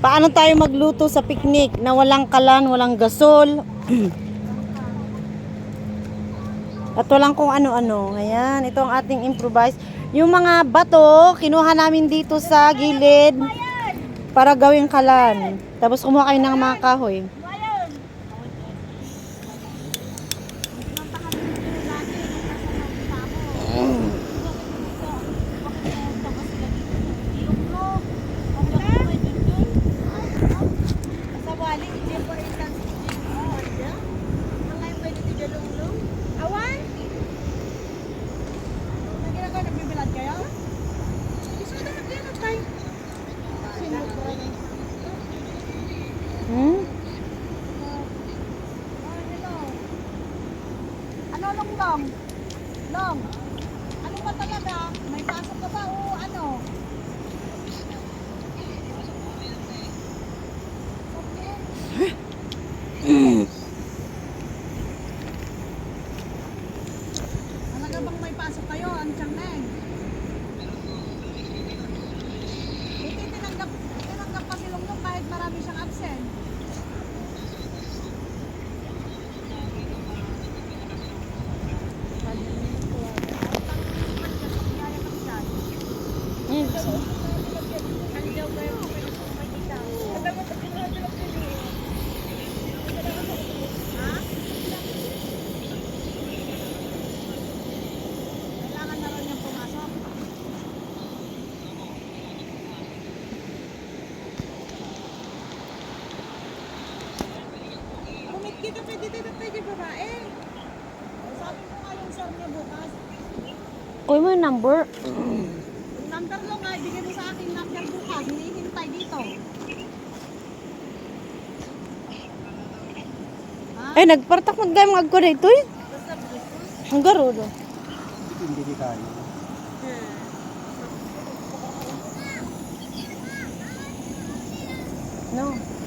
Paano tayo magluto sa picnic na walang kalan, walang gasol? At walang kung ano-ano. Ayan, ito ang ating improvise. Yung mga bato, kinuha namin dito sa gilid para gawing kalan. Tapos kumuha kayo ng mga kahoy. Ano long long? Ano ba talaga? May pasok ka ba o ano? Talaga bang may pasok kayo? Ang tiyang? Hindi Kita pwede dito pwede babae. Sabi ko nga yung sir niya bukas. Kuha mo yung number. Number lo nga, ibigay mo sa akin number bukas. Hinihintay dito. Ay, nagpartak magdayang mga agko dito eh. Ang garo do. Hindi di tayo. No.